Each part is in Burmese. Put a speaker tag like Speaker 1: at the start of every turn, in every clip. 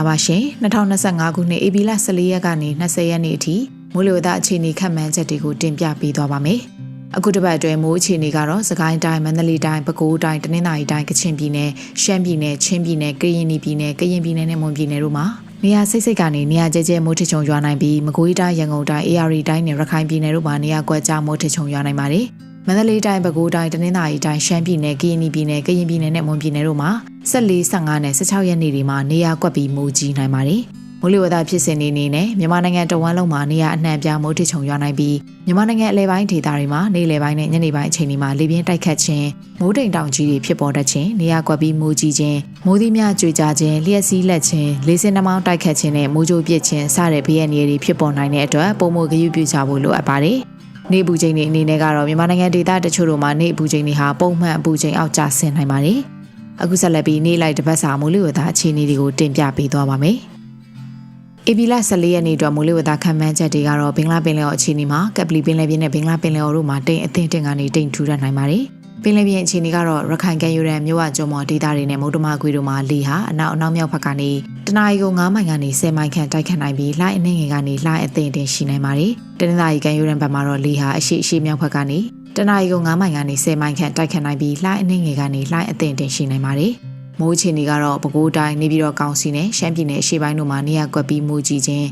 Speaker 1: ္ဂလာပါရှင်2025ခုနှစ်ဧပြီလ14ရက်ကနေ20ရက်နေ့အထိမိုးလေဝသအခြေအနေခန့်မှန်းချက်တွေကိုတင်ပြပေးသွားပါမယ်။အခုတစ်ပတ်အတွင်းမိုးအခြေအနေကတော့စကိုင်းတိုင်းမန္တလေးတိုင်းပဲခူးတိုင်းတနင်္သာရီတိုင်းကချင်ပြည်နယ်ရှမ်းပြည်နယ်ချင်းပြည်နယ်ကရင်ပြည်နယ်ကရင်ပြည်နယ်နဲ့မွန်ပြည်နယ်တို့မှာနေရာစိတ်စိတ်ကနေနေရာကျကျမိုးထချုံရွာနိုင်ပြီးမကွေးတိုင်းရန်ကုန်တိုင်း AR တိုင်းနဲ့ရခိုင်ပြည်နယ်တို့မှာနေရာကွက်ကြားမိုးထချုံရွာနိုင်ပါတယ်။မန္တလေးတိုင်းပဲခူးတိုင်းတနင်္သာရီတိုင်းရှမ်းပြည်နယ်ကရင်ပြည်နယ်ကရင်ပြည်နယ်နဲ့မွန်ပြည်နယ်တို့မှာ 14 15နဲ့16ရက်နေ့တွေမှာနေရာကွက်ပြီးမိုးကြီးနိုင်ပါတယ်။မိုးလေဝသဖြစ်စဉ်တွေအနေနဲ့မြန်မာနိုင်ငံတဝန်းလုံးမှာနေရာအနှံ့ပြားမိုးထချုံရွာနိုင်ပြီးမြန်မာနိုင်ငံအလဲပိုင်းဒေသတွေမှာနေ့လယ်ပိုင်းနဲ့ညနေပိုင်းအချိန်တွေမှာလေပြင်းတိုက်ခတ်ခြင်းမိုးတိမ်တောင်ကြီးတွေဖြစ်ပေါ်တတ်ခြင်းနေရာကွက်ပြီးမိုးကြီးခြင်းမိုးသီးများကြွေကြခြင်းလျှက်စီးလက်ခြင်းလေစင်နှမောင်းတိုက်ခတ်ခြင်းနဲ့မိုးကြိုးပစ်ခြင်းစတဲ့ဘေးရန်တွေဖြစ်ပေါ်နိုင်တဲ့အတွက်ပုံမိုဂရုပြုကြဖို့လိုအပ်ပါတယ်။နေပူချိန်တွေအနေနဲ့ကတော့မြန်မာနိုင်ငံဒေသတချို့တို့မှာနေပူချိန်တွေဟာပုံမှန်အပူချိန်အောက်ကျဆင်းနိုင်ပါတယ်။ အခုဆက်လက်ပြီးနေ့လိုက်တစ်ပတ်စာမိုးလေဝသအခြေအနေတွေကိုတင်ပြပေးသွားပါမယ်။ဧပြီလ14ရက်နေ့အတွက်မိုးလေဝသခန့်မှန်းချက်တွေကတော့ဘင်္ဂလားပင်လယ်အော်အခြေအနေမှာကပလီပင်လယ်ပြင်နဲ့ဘင်္ဂလားပင်လယ်အော်တို့မှာတိမ်အထင်တင်ကနေတိမ်ထူထပ်နိုင်ပါတယ်။ပင်လယ်ပြင်အခြေအနေကတော့ရခိုင်ကမ်းရိုးတန်းမြို့ဝကျုံမော်ဒေသတွေနဲ့မုတ်တမကွေတို့မှာလေဟာအနောက်အနောက်မြောက်ဘက်ကနေတနအီကို9မိုင်ကနေ10မိုင်ခန့်တိုက်ခတ်နိုင်ပြီးလှိုင်းအနှင်းငယ်ကနေလှိုင်းအထင်တင်ရှိနိုင်ပါတယ်။တနင်္သာရီကမ်းရိုးတန်းဘက်မှာတော့လေဟာအရှိအရှိမြောက်ဘက်ကနေ တနအီကို9မိုင်ကနေ10မိုင်ခန့်တိုက်ခတ်နိုင်ပြီးလှိုင်းအနှင်းငယ်ကနေလှိုင်းအထင်တင်ရှိနိုင်ပါတယ်။မိုးချင်တွေကတော့ပဲခူးတိုင်းနေပြည်တော်ကောင်စီနဲ့ရှမ်းပြည်နယ်အရှေ့ပိုင်းတို့မှာနေရာကွက်ပြီးမိုးကြီးခြင်း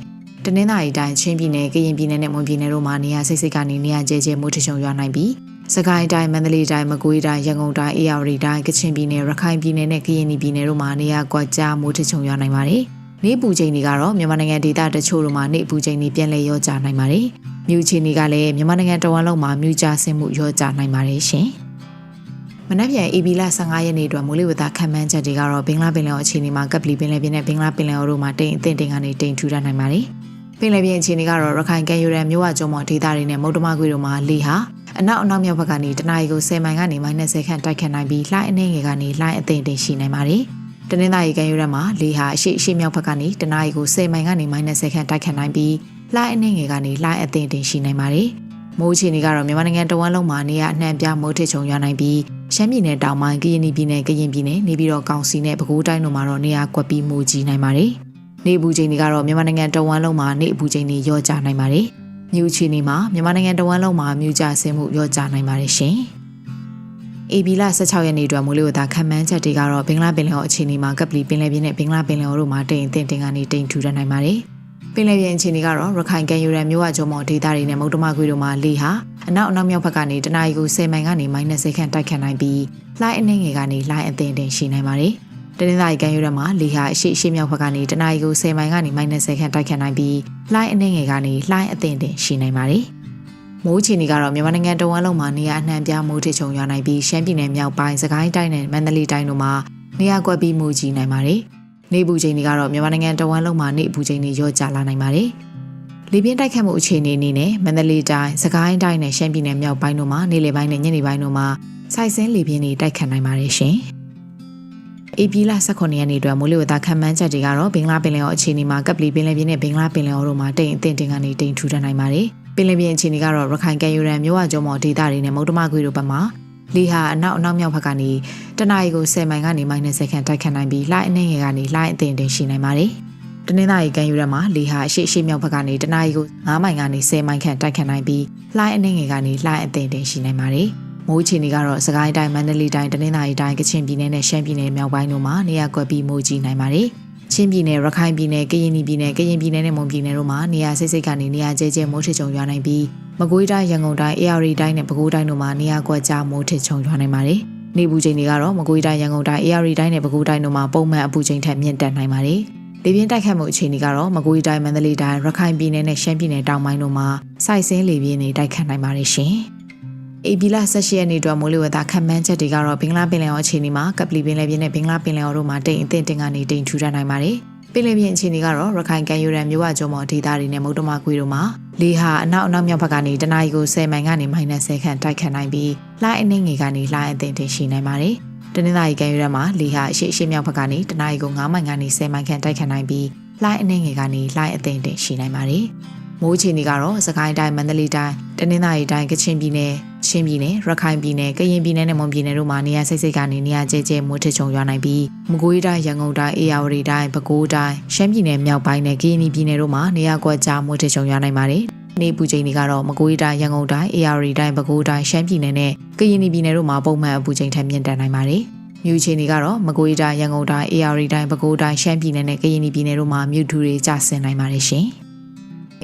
Speaker 1: တနင်္သာရီတိုင်းချင်းပြည်နယ်ကရင်ပြည်နယ်နဲ့မွန်ပြည်နယ်တို့မှာနေရာစိတ်စိတ်ကနေနေရာကျဲကျဲမိုးထချုံရွာနိုင်ပြီးစကိုင်းတိုင်းမန္တလေးတိုင်းမကွေးတိုင်းရန်ကုန်တိုင်းအေရဝတီတိုင်းကချင်ပြည်နယ်ရခိုင်ပြည်နယ်နဲ့ကရင်ပြည်နယ်တို့မှာနေရာကွက်ကြားမိုးထချုံရွာနိုင်ပါတယ်။နေပူချိန်တွေကတော့မြန်မာနိုင်ငံဒေသတချို့တို့မှာနေပူချိန်တွေပြန်လည်ရောကျနိုင်ပါတယ်။ မြူချိန်တွေကလည်းမြန်မာနိုင်ငံတဝန်းလုံးမှာမြူကျဆင်းမှုရောကျနိုင်ပါတယ်ရှင်။မနက်ဖြန် AB လ15ရက်နေ့အတွက်မိုးလေဝသခန့်မှန်းချက်တွေကတော့ဘင်္ဂလားပင်လယ်အော်အခြေအနေမှာကပလီပင်လယ်ပြင်နဲ့ဘင်္ဂလားပင်လယ်အော်တို့မှာတိမ်အထင်တင်ကနေတိမ်ထူထပ်နိုင်ပါတယ်။ပင်လယ်ပြင်အခြေအနေကတော့ရခိုင်ကမ်းရိုးတန်းမြို့ဝကျုံမော်ဒေသတွေနဲ့မုတ်တမကွေတို့မှာလေဟာအနောက်အနောက်မြောက်ဘက်ကနေတနအီကို10မိုင်ကနေ -30 ခန့်တိုက်ခတ်နိုင်ပြီးလှိုင်းအနှင်းငယ်ကနေလှိုင်းအသိမ့်တင်ရှိနိုင်ပါတယ်။တနင်္သာရီကမ်းရိုးတန်းမှာလေဟာအရှိအရှိမြောက်ဘက်ကနေတနအီကို10မိုင်ကနေ -30 ခန့်တိုက်ခတ်နိုင်ပြီး လှိုင်းအနှင်းငယ်ကနေလှိုင်းအသိမ့်တင်ရှိနိုင်ပါတယ်။မိုးချီနေကတော့မြန်မာနိုင်ငံတဝန်းလုံးမှာနေရအနှံ့ပြမိုးထစ်ချုံရွာနိုင်ပြီးရှမ်းပြည်နယ်တောင်ပိုင်းကရင်ပြည်နယ်ကရင်ပြည်နယ်နေပြည်တော်ကောင်စီနဲ့ပဲခူးတိုင်းတို့မှာတော့နေရာကွက်ပြီးမိုးကြီးနိုင်ပါတယ်။နေပူချိန်တွေကတော့မြန်မာနိုင်ငံတဝန်းလုံးမှာနေပူချိန်တွေရော့ကျနိုင်ပါတယ်။မြူချီနေမှာမြန်မာနိုင်ငံတဝန်းလုံးမှာမြူကျဆင်းမှုရော့ကျနိုင်ပါတယ်ရှင်။ AB လ16ရက်နေ့အတွက်မိုးလေဝသခန့်မှန်းချက်တွေကတော့ဘင်္ဂလားပင်လယ်အော်အခြေအနေမှာကပလီပင်လယ်ပြင်နဲ့ဘင်္ဂလားပင်လယ်အော်တို့မှာတိမ်အထင်တင်ကနေတိမ်ထူထပ်နိုင်ပါတယ်။ပ င်လယ်ပြင်အခြေအနေကတော့ရခိုင်ကမ်းရိုးတန်းမြို့ဝကျုံမော်ဒေသတွေနဲ့မုတ်တမကွေတို့မှာလေဟာအနောက်အနောက်မြောက်ဘက်ကနေတနအီကို10မိုင်ကနေ -30 ခန့်တိုက်ခတ်နိုင်ပြီးလှိုင်းအနှင်းငယ်ကနေလှိုင်းအထင်တင်ရှိနိုင်ပါတယ်။တနင်္သာရီကမ်းရိုးတန်းမှာလေဟာအရှိအရှိမြောက်ဘက်ကနေတနအီကို10မိုင်ကနေ -30 ခန့်တိုက်ခတ်နိုင်ပြီးလှိုင်းအနှင်းငယ်ကနေလှိုင်းအသင့်တင်ရှိနိုင်ပါတယ်။မိုးချီနေကတော့မြန်မာနိုင်ငံတဝန်းလုံးမှာနေရာအနှံ့ပြားမိုးထချုံရွာနိုင်ပြီးရှမ်းပြည်နယ်မြောက်ပိုင်းစကိုင်းတိုင်းနဲ့မန္တလေးတိုင်းတို့မှာနေရာကွက်ပြီးမိုးကြီးနိုင်ပါတယ်။ နေပူချိန်တွေကတော့မြန်မာနိုင်ငံတဝန်းလုံးမှာနေပူချိန်တွေရော့ကျလာနိုင်ပါတယ်။လေပြင်းတိုက်ခတ်မှုအခြေအနေအနေနဲ့မန္တလေးတိုင်းစကိုင်းတိုင်းနဲ့ရှမ်းပြည်နယ်မြောက်ပိုင်းတို့မှာနေလေပိုင်းနဲ့ညနေပိုင်းတို့မှာစိုက်စင်းလေပြင်းတွေတိုက်ခတ်နိုင်ပါတယ်ရှင်။ဧပြီလ18ရက်နေ့အတွက်မိုးလေဝသခန့်မှန်းချက်တွေကတော့ဘင်္ဂလားပင်လယ်အော်အခြေအနေမှာကပလီပင်လယ်ပြင်နဲ့ဘင်္ဂလားပင်လယ်အော်တို့မှာတိမ်အထင်တင်ကနေတိမ်ထူထပ်နိုင်ပါတယ်။ပင်လယ်ပြင်အခြေအနေကတော့ရခိုင်ကမ်းရိုးတန်းမြို့ဝကျုံမော်ဒေသတွေနဲ့မုတ်တမကွေတို့ဘက်မှာ လေဟာအနောက်အနောက်မြောက်ဘက်ကနေတနအီကို10မိုင်ကနေ -30 ခန့်တိုက်ခတ်နိုင်ပြီးလှိုင်းအနှင်းငယ်ကနေလှိုင်းအထင်တင်ရှိနိုင်ပါတယ်။တနင်္သာရီကမ်းရိုးတန်းမှာလေဟာအရှိအရှိမြောက်ဘက်ကနေတနအီကို9မိုင်ကနေ10မိုင်ခန့်တိုက်ခတ်နိုင်ပြီးလှိုင်းအနှင်းငယ်ကနေလှိုင်းအထင်တင်ရှိနိုင်ပါတယ်။မိုးချီနေကတော့စကိုင်းတိုင်းမန္တလေးတိုင်းတနင်္သာရီတိုင်းကချင်ပြည်နယ်နဲ့ရှမ်းပြည်နယ်မြောက်ပိုင်းတို့မှာနေရာကွက်ပြီးမိုးကြီးနိုင်ပါတယ်။ ချင်းပြည်နယ်ရခိုင်ပြည်နယ်ကရင်ပြည်နယ်ကရင်ပြည်နယ်နဲ့မွန်ပြည်နယ်တို့မှာနေရာစိတ်စိတ်ကနေနေရာကျဲကျဲမိုးထချုံရွာနိုင်ပြီးမကွေးတိုင်းရန်ကုန်တိုင်းအေရရီတိုင်းနဲ့ပဲခူးတိုင်းတို့မှာနေရာကွက်ကြားမိုးထချုံရွာနိုင်ပါတယ်။နေပူချိန်တွေကတော့မကွေးတိုင်းရန်ကုန်တိုင်းအေရရီတိုင်းနဲ့ပဲခူးတိုင်းတို့မှာပုံမှန်အပူချိန်ထက်မြင့်တက်နိုင်ပါတယ်။လေပြင်းတိုက်ခတ်မှုအခြေအနေကတော့မကွေးတိုင်းမန္တလေးတိုင်းရခိုင်ပြည်နယ်နဲ့ရှမ်းပြည်နယ်တောင်ပိုင်းတို့မှာစိုက်စင်းလေပြင်းတွေတိုက်ခတ်နိုင်ပါတယ်ရှင်။ အေဘီလာ16ရက်နေ့အတွက်မိုးလေဝသခန့်မှန်းချက်တွေကတော့ဘင်္ဂလားပင်လယ်အော်အခြေအနေမှာကပလီပင်လယ်ပြင်နဲ့ဘင်္ဂလားပင်လယ်အော်တို့မှာတိမ်အထင်တင်ကနေတိမ်ထူထပ်နိုင်ပါတယ်။ပင်လယ်ပြင်အခြေအနေကတော့ရခိုင်ကမ်းရိုးတန်းမြို့ဝကျုံမော်ဒေသတွေနဲ့မုတ်တမကွေတို့မှာလေဟာအနောက်အနောက်မြောက်ဘက်ကနေတနအီကို10မိုင်ကနေ -10 ခန့်တိုက်ခတ်နိုင်ပြီးလှိုင်းအနှင်းငယ်ကနေလှိုင်းအထင်တင်ရှိနိုင်ပါတယ်။တနင်္သာရီကမ်းရိုးတန်းမှာလေဟာအရှိအရှိမြောက်ဘက်ကနေတနအီကို9မိုင်ကနေ10မိုင်ခန့်တိုက်ခတ်နိုင်ပြီးလှိုင်းအနှင်းငယ်ကနေလှိုင်းအထင်တင်ရှိနိုင်ပါတယ်။ မိုးအခြေအနေကတော့စကိုင်းတိုင်းမန္တလေးတိုင်းတနင်္သာရီတိုင်းကချင်ပြည်နယ်ချင်းပြည်နယ်ရခိုင်ပြည်နယ်ကရင်ပြည်နယ်နဲ့မွန်ပြည်နယ်တို့မှာနေရာစိတ်စိတ်ကနေနေရာကျဲကျဲမိုးထချုံရွာနိုင်ပြီးမကွေးတိုင်းရန်ကုန်တိုင်းအေရဝတီတိုင်းပဲခူးတိုင်းရှမ်းပြည်နယ်မြောက်ပိုင်းနဲ့ကရင်ပြည်နယ်တို့မှာနေရာကွက်ကြားမိုးထချုံရွာနိုင်ပါတယ်နေပူချိန်တွေကတော့မကွေးတိုင်းရန်ကုန်တိုင်းအေရဝတီတိုင်းပဲခူးတိုင်းရှမ်းပြည်နယ်နဲ့ကရင်ပြည်နယ်တို့မှာပုံမှန်အပူချိန်ထက်မြင့်တက်နိုင်ပါတယ်မြူချီနေကတော့မကွေးတိုင်းရန်ကုန်တိုင်းအေရဝတီတိုင်းပဲခူးတိုင်းရှမ်းပြည်နယ်နဲ့ကရင်ပြည်နယ်တို့မှာမြူထူတွေကျဆင်းနိုင်ပါတယ်ရှင်။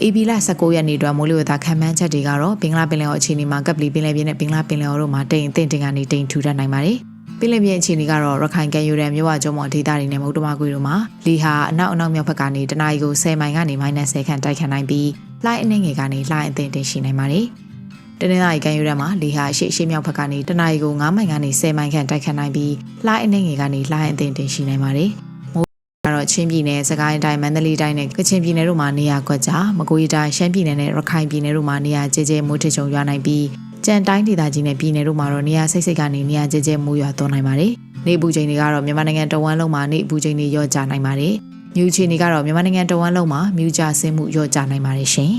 Speaker 1: AB လ19ရက်နေ့အတွက်မိုးလေဝသခန့်မှန်းချက်တွေကတော့ဘင်္ဂလားပင်လယ်အော်အခြေအနေမှာကပ်ပလီပင်လယ်ပြင်နဲ့ဘင်္ဂလားပင်လယ်အော်တို့မှာတိမ်အထင်တင်ကနေတိမ်ထူထပ်နိုင်ပါတယ်။ပင်လယ်ပြင်အခြေအနေကတော့ရခိုင်ကမ်းရိုးတန်းမြို့ဝကျုံမော်ဒေသတွေနဲ့မုတ်တမကွေတို့မှာလီဟာအနောက်အနောက်မြောက်ဘက်ကနေတနအီကို10မိုင်ကနေ -10 ခန့်တိုက်ခတ်နိုင်ပြီးလှိုင်းအနှင်းငယ်ကနေလှိုင်းအထင်တင်ရှိနိုင်ပါတယ်။တနင်္လာရီကမ်းရိုးတန်းမှာလီဟာအရှိအရှိမြောက်ဘက်ကနေတနအီကို9မိုင်ကနေ10မိုင်ခန့်တိုက်ခတ်နိုင်ပြီးလှိုင်းအနှင်းငယ်ကနေလှိုင်းအထင်တင်ရှိနိုင်ပါတယ်။ ကတော့ချင်းပြည်နယ်၊စကိုင်းတိုင်း၊မန္တလေးတိုင်းနဲ့ကချင်ပြည်နယ်တို့မှာနေရာကွက်ကြားမကွေးတိုင်း၊ရှမ်းပြည်နယ်နဲ့ရခိုင်ပြည်နယ်တို့မှာနေရာကျဲကျဲမိုးထချုံရွာနိုင်ပြီးကြံတိုင်းဒေသကြီးနဲ့ပြည်နယ်တို့မှာတော့နေရာစိတ်စိတ်ကနေနေရာကျဲကျဲမိုးရွာသွန်းနိုင်ပါတယ်။နေပူချိန်တွေကတော့မြန်မာနိုင်ငံတဝန်းလုံးမှာနေပူချိန်တွေရော့ကျနိုင်ပါတယ်။မြူချိန်တွေကတော့မြန်မာနိုင်ငံတဝန်းလုံးမှာမြူကျဆင်းမှုရော့ကျနိုင်ပါတယ်ရှင်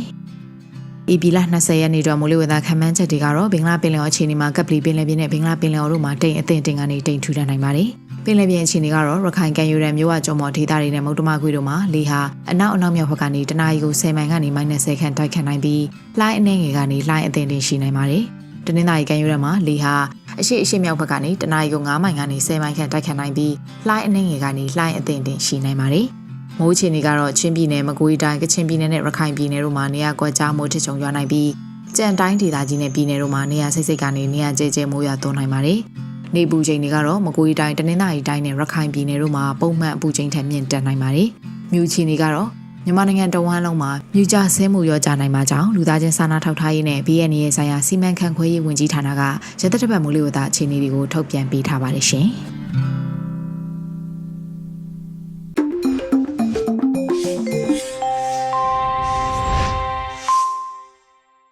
Speaker 1: ။ဤပီလာ20ရက်နေ့တော့မိုးလေဝသခန့်မှန်းချက်တွေကတော့ဘင်္ဂလားပင်လယ်အော်အခြေအနေမှာကပ်ပလီပင်လယ်ပြင်နဲ့ဘင်္ဂလားပင်လယ်အော်တို့မှာတိမ်အထင်တင်ကနေတိမ်ထူထပ်နိုင်ပါတယ်။ ပင်လယ်ပြင်အခြေအနေကတော့ရခိုင်ကမ်းရိုးတန်းမြို့ဝကျုံမော်ဒေသတွေနဲ့မုတ်တမကွေတို့မှာလေဟာအနောက်အနောက်မြောက်ဘက်ကနေတနအီကို10မိုင်ကနေ -10 ခန့်တိုက်ခတ်နိုင်ပြီးလှိုင်းအနှင်းငယ်ကနေလှိုင်းအထင်တင်ရှိနိုင်ပါတယ်။တနင်္သာရီကမ်းရိုးတန်းမှာလေဟာအရှိအရှိမြောက်ဘက်ကနေတနအီကို9မိုင်ကနေ10မိုင်ခန့်တိုက်ခတ်နိုင်ပြီးလှိုင်းအနှင်းငယ်ကနေလှိုင်းအထင်တင်ရှိနိုင်ပါတယ်။မိုးချီနေကတော့ချင်းပြည်နယ်မကွေးတိုင်းကချင်ပြည်နယ်နဲ့ရခိုင်ပြည်နယ်တို့မှာနေရာကွက်ကြားမိုးထချုံရွာနိုင်ပြီးကြံတိုင်းဒေသကြီးနဲ့ပြည်နယ်တို့မှာနေရာစိတ်စိတ်ကနေနေရာကျဲကျဲမိုးရွာသွန်းနိုင်ပါတယ်။ နေပူချိန်တွေကတော့မကွေးတိုင်းတနင်္သာရီတိုင်းနဲ့ရခိုင်ပြည်နယ်တို့မှာပုံမှန်အပူချိန်ထက်မြင့်တက်နိုင်ပါတယ်။မြူချီနေကတော့မြန်မာနိုင်ငံတဝန်းလုံးမှာမြူကြဆဲမှုရောကြနိုင်မှာကြောင့်လူသားချင်းစာနာထောက်ထားရေးနဲ့ BNN ရဲ့ဆိုင်ရာစီမံခန့်ခွဲရေးဝန်ကြီးဌာနကရသက်တစ်ပတ်မိုးလေဝသအခြေအနေတွေကိုထုတ်ပြန်ပေးထားပါတယ်ရှင်။